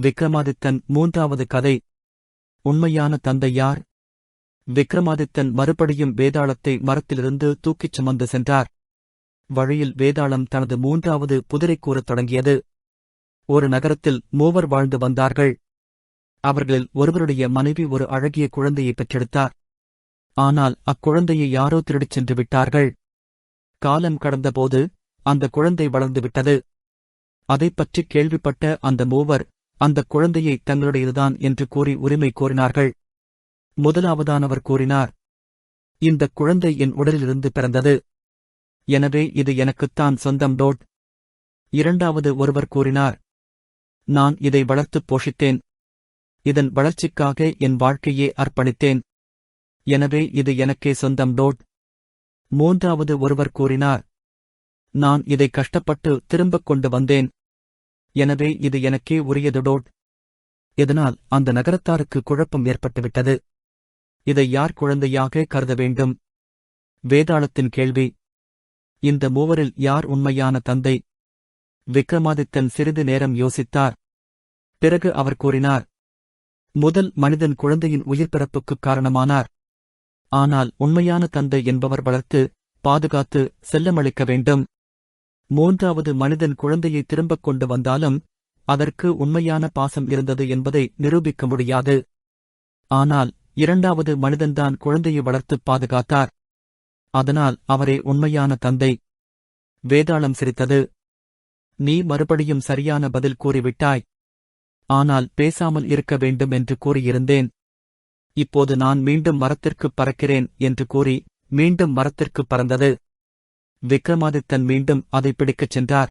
விக்ரமாதித்தன் மூன்றாவது கதை. உண்மையான தந்தை யார்? விக்ரமாதித்தன் மறுபடியும் வேதாளத்தை மரத்திலிருந்து தூக்கிச் சுமந்து சென்றார். வழியில் வேதாளம் தனது மூன்றாவது புதிரை கூறத் தொடங்கியது. ஒரு நகரத்தில் மூவர் வாழ்ந்து வந்தார்கள். அவர்களில் ஒருவருடைய மனைவி ஒரு அழகிய குழந்தையை பெற்றெடுத்தார். ஆனால் அக்குழந்தையை யாரோ திருடிச் சென்று விட்டார்கள். காலம் கடந்தபோது அந்த குழந்தை வளர்ந்து விட்டது. அதைப் பற்றி கேள்விப்பட்ட அந்த மூவர் அந்த குழந்தையை தங்களுடையதுதான் என்று கூறி உரிமை கோரினார்கள். முதலாவதானவர் கூறினார் இந்த குழந்தை என் உடலிலிருந்து பிறந்தது. எனவே இது எனக்குத்தான் சொந்தம் டோட் இரண்டாவது ஒருவர் கூறினார் நான் இதை வளர்த்துப் போஷித்தேன். இதன் வளர்ச்சிக்காக என் வாழ்க்கையே அர்ப்பணித்தேன். எனவே இது எனக்கே சொந்தம் டோட் மூன்றாவது ஒருவர் கூறினார் நான் இதை கஷ்டப்பட்டு திரும்பக் கொண்டு வந்தேன். எனவே இது எனக்கே உரியதுடோட் இதனால் அந்த நகரத்தாருக்கு குழப்பம் ஏற்பட்டுவிட்டது. இதை யார் குழந்தையாக கருத வேண்டும்? வேதாளத்தின் கேள்வி. இந்த மூவரில் யார் உண்மையான தந்தை? விக்ரமாதித்தன் சிறிது நேரம் யோசித்தார். பிறகு அவர் கூறினார் முதல் மனிதன் குழந்தையின் உயிர் பிறப்புக்குக் காரணமானார். ஆனால் உண்மையான தந்தை என்பவர் வளர்த்து பாதுகாத்து செல்லமளிக்க வேண்டும். மூன்றாவது மனிதன் குழந்தையை திரும்பக் கொண்டு வந்தாலும் அதற்கு உண்மையான பாசம் இருந்தது என்பதை நிரூபிக்க முடியாது. ஆனால் இரண்டாவது மனிதன்தான் குழந்தையை வளர்த்துப் பாதுகாத்தார். அதனால் அவரே உண்மையான தந்தை. வேதாளம் சிரித்தது. நீ மறுபடியும் சரியான பதில் கூறிவிட்டாய். ஆனால் பேசாமல் இருக்க வேண்டும் என்று கூறியிருந்தேன். இப்போது நான் மீண்டும் மரத்திற்குப் பறக்கிறேன் என்று கூறி மீண்டும் மரத்திற்குப் பறந்தது. விக்ரமாதித்தன் மீண்டும் அதை பிடிக்கச் சென்றார்.